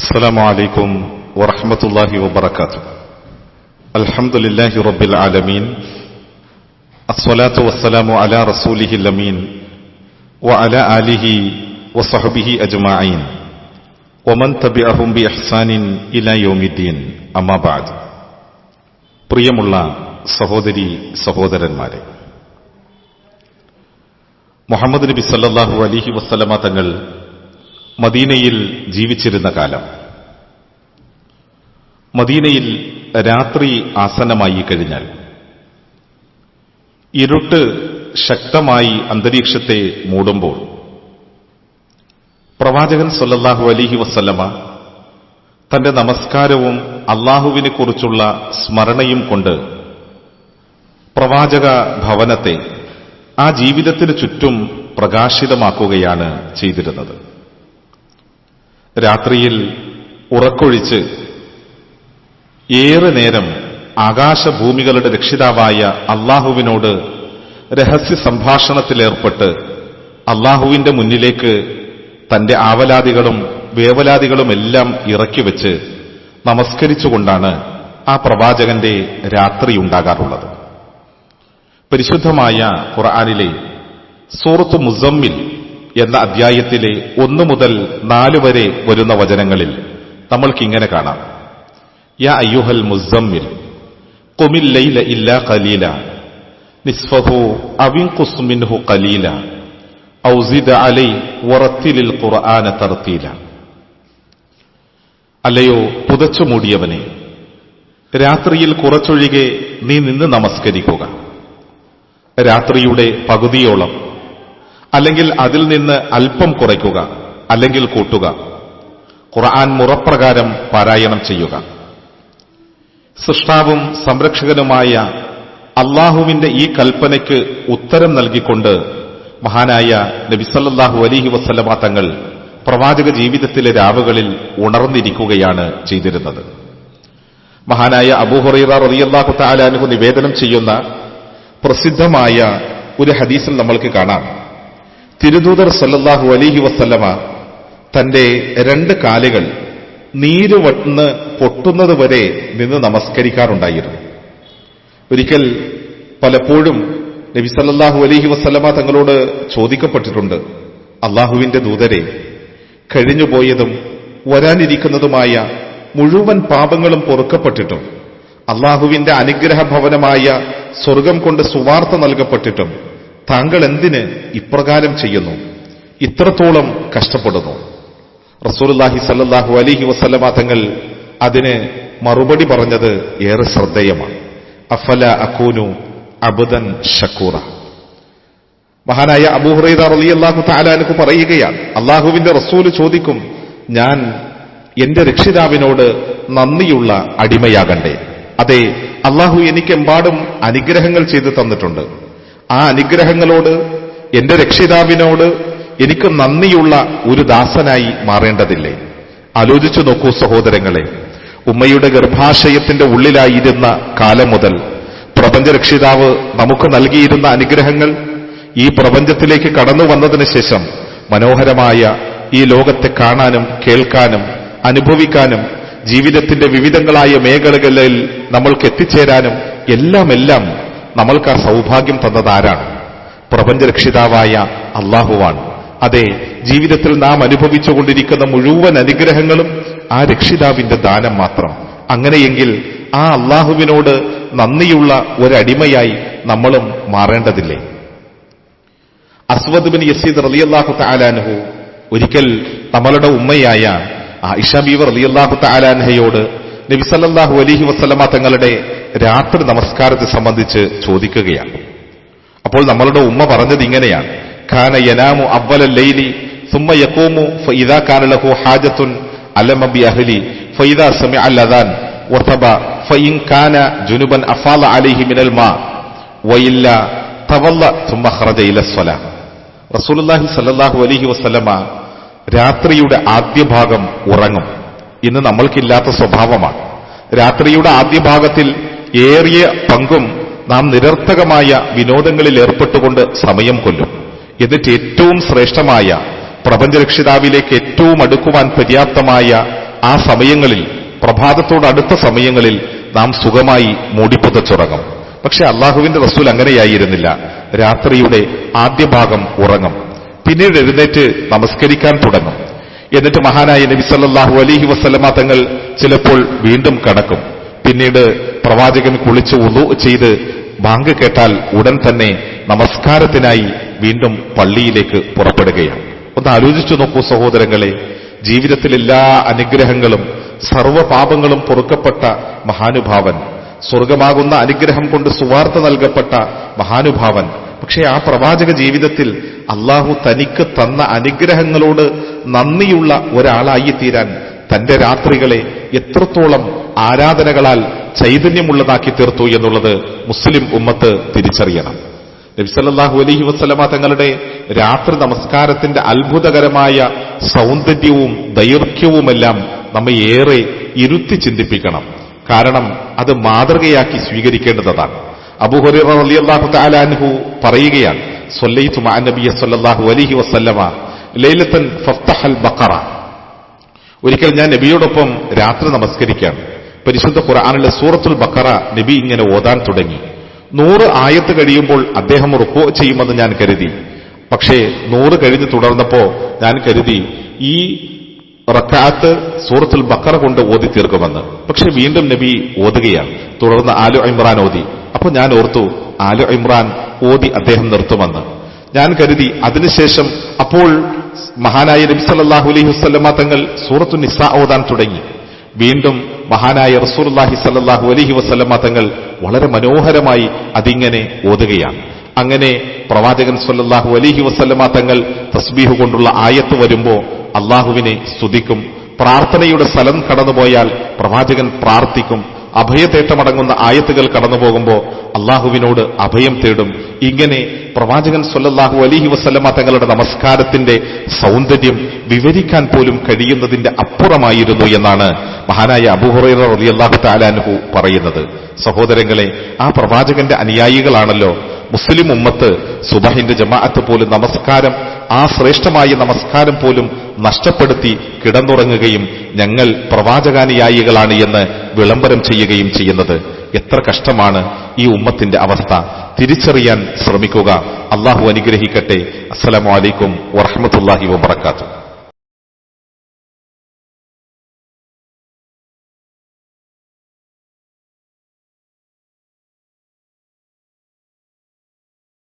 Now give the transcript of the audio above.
السلام عليكم ورحمة الله وبركاته الحمد لله رب العالمين الصلاة والسلام على رسوله الأمين وعلى آله وصحبه أجمعين ومن تبعهم بإحسان إلى يوم الدين أما بعد പ്രിയമുള്ള സഹോദരി സഹോദരന്മാരെ മുഹമ്മദ് നബി സല്ലല്ലാഹു അലിഹി വസ്സലമ തങ്ങൾ മദീനയിൽ ജീവിച്ചിരുന്ന കാലം. മദീനയിൽ രാത്രി ആസന്നമായി കഴിഞ്ഞാൽ ഇരുട്ട് ശക്തമായി അന്തരീക്ഷത്തെ മൂടുമ്പോൾ പ്രവാചകൻ സൊല്ലാഹു അലിഹി വസ്ല്ലമ തന്റെ നമസ്കാരവും അള്ളാഹുവിനെ കുറിച്ചുള്ള സ്മരണയും കൊണ്ട് പ്രവാചക ഭവനത്തെ ആ ജീവിതത്തിന് ചുറ്റും പ്രകാശിതമാക്കുകയാണ് ചെയ്തിരുന്നത്. രാത്രിയിൽ ഉറക്കൊഴിച്ച് ഏറെ നേരം ആകാശഭൂമികളുടെ രക്ഷിതാവായ അള്ളാഹുവിനോട് രഹസ്യ സംഭാഷണത്തിലേർപ്പെട്ട് അള്ളാഹുവിന്റെ മുന്നിലേക്ക് തന്റെ ആവലാദികളും വേവലാദികളുമെല്ലാം ഇറക്കിവെച്ച് നമസ്കരിച്ചുകൊണ്ടാണ് ആ പ്രവാചകന്റെ രാത്രി ഉണ്ടാകാറുള്ളത് പരിശുദ്ധമായ ഖുർആാനിലെ സൂറത്ത് മുസമ്മിൽ എന്ന അധ്യായത്തിലെ ഒന്നു മുതൽ നാല് വരെ വരുന്ന വചനങ്ങളിൽ നമ്മൾക്കിങ്ങനെ കാണാം. യാ അയ്യുഹൽ മുസമ്മിൽ കൊമില്ലയില ലൈല ഇല്ല കലീല നിസ്ഫഹു അവിൻ കുസ്മിൻഹു കലീല ഔസിദ അലൈ ഉറത്തിലിൽ ഖുർആന തർത്തീല. അല്ലയോ പുതച്ചു മൂടിയവനെ രാത്രിയിൽ കുറച്ചൊഴികെ നീ നിന്ന് നമസ്കരിക്കുക. രാത്രിയുടെ പകുതിയോളം അല്ലെങ്കിൽ അതിൽ നിന്ന് അല്പം കുറയ്ക്കുക അല്ലെങ്കിൽ കൂട്ടുക. ഖുർആൻ മുറപ്രകാരം പാരായണം ചെയ്യുക. സൃഷ്ടാവും സംരക്ഷകനുമായ അള്ളാഹുവിന്റെ ഈ കൽപ്പനയ്ക്ക് ഉത്തരം നൽകിക്കൊണ്ട് മഹാനായ നബിസല്ലാഹു അലിഹി വസ്ലമ തങ്ങൾ പ്രവാചക ജീവിതത്തിലെ രാവുകളിൽ ഉണർന്നിരിക്കുകയാണ് ചെയ്തിരുന്നത്. മഹാനായ അബൂഹുറൈറ റിയല്ലാഹു താലാനുഹു നിവേദനം ചെയ്യുന്ന പ്രസിദ്ധമായ ഒരു ഹദീസിൽ നമ്മൾക്ക് കാണാം. തിരുദൂതർ സല്ലാഹു അലിഹി വസ്ല്ലമ തന്റെ രണ്ട് കാലുകൾ നീര് വന്ന് പൊട്ടുന്നത് വരെ നിന്ന് നമസ്കരിക്കാറുണ്ടായിരുന്നു. ഒരിക്കൽ പലപ്പോഴും നബി സല്ലാഹു അലൈഹി വസ്ലമ തങ്ങളോട് ചോദിക്കപ്പെട്ടിട്ടുണ്ട്. അള്ളാഹുവിന്റെ ദൂതരെ കഴിഞ്ഞുപോയതും വരാനിരിക്കുന്നതുമായ മുഴുവൻ പാപങ്ങളും പൊറുക്കപ്പെട്ടിട്ടും അള്ളാഹുവിന്റെ അനുഗ്രഹ ഭവനമായ സ്വർഗം കൊണ്ട് സുവാർത്ത നൽകപ്പെട്ടിട്ടും താങ്കൾ എന്തിന് ഇപ്രകാരം ചെയ്യുന്നു? ഇത്രത്തോളം കഷ്ടപ്പെടുന്നു. റസൂലുല്ലാഹി സല്ലാഹു അലിഹി വസ്ലമ തങ്ങൾ അതിന് മറുപടി പറഞ്ഞത് ഏറെ ശ്രദ്ധേയമാണ്. അഫല അക്കൂനു അബുദൻ ഷക്കൂറ. മഹാനായ അബൂഹുറൈദ അലി അള്ളാഹു താലാനുക്ക് പറയുകയാണ് അള്ളാഹുവിന്റെ റസൂൽ ചോദിക്കും ഞാൻ എന്റെ രക്ഷിതാവിനോട് നന്ദിയുള്ള അടിമയാകണ്ടേ. അതെ അള്ളാഹു എനിക്കെമ്പാടും അനുഗ്രഹങ്ങൾ ചെയ്തു തന്നിട്ടുണ്ട്. ആ അനുഗ്രഹങ്ങളോട് എന്റെ രക്ഷിതാവിനോട് എനിക്ക് നന്ദിയുള്ള ഒരു ദാസനായി മാറേണ്ടതില്ലേ? ആലോചിച്ചു നോക്കൂ സഹോദരങ്ങളെ ഉമ്മയുടെ ഗർഭാശയത്തിന്റെ ഉള്ളിലായിരുന്ന കാലം മുതൽ പ്രപഞ്ച പ്രപഞ്ചരക്ഷിതാവ് നമുക്ക് നൽകിയിരുന്ന അനുഗ്രഹങ്ങൾ ഈ പ്രപഞ്ചത്തിലേക്ക് കടന്നു വന്നതിന് ശേഷം മനോഹരമായ ഈ ലോകത്തെ കാണാനും കേൾക്കാനും അനുഭവിക്കാനും ജീവിതത്തിന്റെ വിവിധങ്ങളായ മേഖലകളിൽ നമ്മൾക്ക് എത്തിച്ചേരാനും എല്ലാം എല്ലാം നമ്മൾക്ക് ആ സൗഭാഗ്യം തന്നതാരാണ് പ്രപഞ്ചരക്ഷിതാവായ അള്ളാഹുവാണ്. അതെ ജീവിതത്തിൽ നാം അനുഭവിച്ചുകൊണ്ടിരിക്കുന്ന മുഴുവൻ അനുഗ്രഹങ്ങളും ആ രക്ഷിതാവിന്റെ ദാനം മാത്രം. അങ്ങനെയെങ്കിൽ ആ അള്ളാഹുവിനോട് നന്ദിയുള്ള ഒരടിമയായി നമ്മളും മാറേണ്ടതില്ലേ? അസ്വദ് ബിൻ യസീദ് റലിയല്ലാഹു താലാൻഹു ഒരിക്കൽ നമ്മളുടെ ഉമ്മയായ ആയിഷ ബീവർ റലിയല്ലാഹു താലാൻഹയോട് നബിസല്ലാഹു അലഹി വസ്ലമ തങ്ങളുടെ രാത്രി നമസ്കാരത്തെ സംബന്ധിച്ച് ചോദിക്കുകയാണ്. അപ്പോൾ നമ്മളുടെ ഉമ്മ പറഞ്ഞത് ഇങ്ങനെയാണ്. ഖാന യനാമു അവല ലൈലി സുമ്മ യക്കോമു ഫൈദാ കാനലഹു ഹാജത്തുൻ അലമബി അഹ്ലി ഫൈദാ സമി അൽ-അദാൻ വതബ ഫഇൻ കാന ജുനുബൻ അഫാല അലിഹി മിനൽ മാ വയില്ല തവല്ല സുമ്മ ഖറജ ഇല സ്വലാ. റസൂലുള്ളാഹി സല്ലല്ലാഹു അലൈഹി വസല്ലമ രാത്രിയുടെ ആദ്യ ഭാഗം ഉറങ്ങും. ഇന്ന് നമ്മൾക്കില്ലാത്ത സ്വഭാവമാണ്. രാത്രിയുടെ ആദ്യ ഭാഗത്തിൽ ഏറിയ പങ്കും നാം നിരർത്ഥകമായ വിനോദങ്ങളിൽ ഏർപ്പെട്ടുകൊണ്ട് സമയം കൊല്ലും. എന്നിട്ട് ഏറ്റവും ശ്രേഷ്ഠമായ പ്രപഞ്ചരക്ഷിതാവിലേക്ക് ഏറ്റവും അടുക്കുവാൻ പര്യാപ്തമായ ആ സമയങ്ങളിൽ പ്രഭാതത്തോട് അടുത്ത സമയങ്ങളിൽ നാം സുഖമായി മൂടിപ്പുതച്ചുറങ്ങും പക്ഷെ അള്ളാഹുവിന്റെ റസൂൽ അങ്ങനെയായിരുന്നില്ല. രാത്രിയുടെ ആദ്യ ഭാഗം ഉറങ്ങും. പിന്നീട് എഴുന്നേറ്റ് നമസ്കരിക്കാൻ തുടങ്ങും. എന്നിട്ട് മഹാനായ നബി സല്ലല്ലാഹു അലൈഹി വസല്ലമ തങ്ങൾ ചിലപ്പോൾ വീണ്ടും കടക്കും. പിന്നീട് പ്രവാചകൻ കുളിച്ച് ഉതു ചെയ്ത് ബാങ്ക് കേട്ടാൽ ഉടൻ തന്നെ നമസ്കാരത്തിനായി വീണ്ടും പള്ളിയിലേക്ക് പുറപ്പെടുകയാണ്. ഒന്ന് ആലോചിച്ചു നോക്കൂ സഹോദരങ്ങളെ ജീവിതത്തിൽ എല്ലാ അനുഗ്രഹങ്ങളും സർവപാപങ്ങളും പൊറുക്കപ്പെട്ട മഹാനുഭാവൻ സ്വർഗമാകുന്ന അനുഗ്രഹം കൊണ്ട് സുവാർത്ത നൽകപ്പെട്ട മഹാനുഭാവൻ. പക്ഷേ ആ പ്രവാചക ജീവിതത്തിൽ അള്ളാഹു തനിക്ക് തന്ന അനുഗ്രഹങ്ങളോട് നന്ദിയുള്ള ഒരാളായി തീരാൻ തന്റെ രാത്രികളെ എത്രത്തോളം ആരാധനകളാൽ ചൈതന്യമുള്ളതാക്കി തീർത്തു എന്നുള്ളത് മുസ്ലിം ഉമ്മത്ത് തിരിച്ചറിയണം. നബിസല്ലാഹു അലഹി വസ്ലമ തങ്ങളുടെ രാത്രി നമസ്കാരത്തിന്റെ അത്ഭുതകരമായ സൗന്ദര്യവും ദൈർഘ്യവുമെല്ലാം നമ്മെ ഏറെ ഇരുത്തി ചിന്തിപ്പിക്കണം. കാരണം അത് മാതൃകയാക്കി സ്വീകരിക്കേണ്ടതാണ്. അബുഹുറ അലിയല്ലാഹു താലാൻഹു പറയുകയാണ് സൊല്ലൈത്തു നബിയ സല്ലല്ലാഹു അലൈഹി വസല്ലമ ലൈലത്തൻ ഫഫ്തഹൽ ബഖറ. ഒരിക്കൽ ഞാൻ നബിയോടൊപ്പം രാത്രി നമസ്കരിക്കാം. പരിശുദ്ധ ഖുർആാനിലെ സൂറത്തുൽ ബക്കറ നബി ഇങ്ങനെ ഓതാൻ തുടങ്ങി. നൂറ് ആയത്ത് കഴിയുമ്പോൾ അദ്ദേഹം റുക്കോ ചെയ്യുമെന്ന് ഞാൻ കരുതി. പക്ഷേ നൂറ് കഴിഞ്ഞ് തുടർന്നപ്പോ ഞാൻ കരുതി ഈ റക്കാത്ത് സൂറത്തുൽ ബക്കറ കൊണ്ട് ഓതി തീർക്കുമെന്ന്. പക്ഷെ വീണ്ടും നബി ഓതുകയാണ്. തുടർന്ന് ആലു ഇമ്രാൻ ഓതി. അപ്പൊ ഞാൻ ഓർത്തു ആലു ഇമ്രാൻ ഓതി അദ്ദേഹം നിർത്തുമെന്ന്. ഞാൻ കരുതി. അതിനുശേഷം അപ്പോൾ മഹാനായ നബി സല്ലാഹു അലൈഹി വസ്ലമ തങ്ങൾ സൂറത്തു നിസ ഓതാൻ തുടങ്ങി. വീണ്ടും മഹാനായ റസൂലുള്ളാഹി സല്ലാഹു അലഹി വസ്ലമ തങ്ങൾ വളരെ മനോഹരമായി അതിങ്ങനെ ഓതുകയാണ്. അങ്ങനെ പ്രവാചകൻ സല്ലാഹു അലഹി വസ്ലമ തങ്ങൾ തസ്ബീഹ് കൊണ്ടുള്ള ആയത്ത് വരുമ്പോ അള്ളാഹുവിനെ സ്തുതിക്കും. പ്രാർത്ഥനയുടെ സ്ഥലം കടന്നുപോയാൽ പ്രവാചകൻ പ്രാർത്ഥിക്കും. അഭയതേട്ടമടങ്ങുന്ന ആയത്തുകൾ കടന്നുപോകുമ്പോൾ അള്ളാഹുവിനോട് അഭയം തേടും. ഇങ്ങനെ പ്രവാചകൻ സൊല്ലാഹു അലിഹി വസ്ലമ തങ്ങളുടെ നമസ്കാരത്തിന്റെ സൗന്ദര്യം വിവരിക്കാൻ പോലും കഴിയുന്നതിന്റെ അപ്പുറമായിരുന്നു എന്നാണ് മഹാനായ അബുഹുറൈറ അള്ളാഹു താലാൻഹു പറയുന്നത്. സഹോദരങ്ങളെ ആ പ്രവാചകന്റെ അനുയായികളാണല്ലോ. മുസ്ലിം ഉമ്മത്ത് സുബഹിന്റെ ജമാഅത്ത് പോലും നമസ്കാരം ആ ശ്രേഷ്ഠമായ നമസ്കാരം പോലും നഷ്ടപ്പെടുത്തി കിടന്നുറങ്ങുകയും ഞങ്ങൾ പ്രവാചകാനുയായികളാണ് എന്ന് വിളംബരം ചെയ്യുകയും ചെയ്യുന്നത്. എത്ര കഷ്ടമാണ് ഈ ഉമ്മത്തിന്റെ അവസ്ഥ. തിരിച്ചറിയാൻ ശ്രമിക്കുക. അള്ളാഹു അനുഗ്രഹിക്കട്ടെ. അസ്സലാമു അലൈക്കും വറഹമത്തല്ലാഹി വബർക്കാത്തു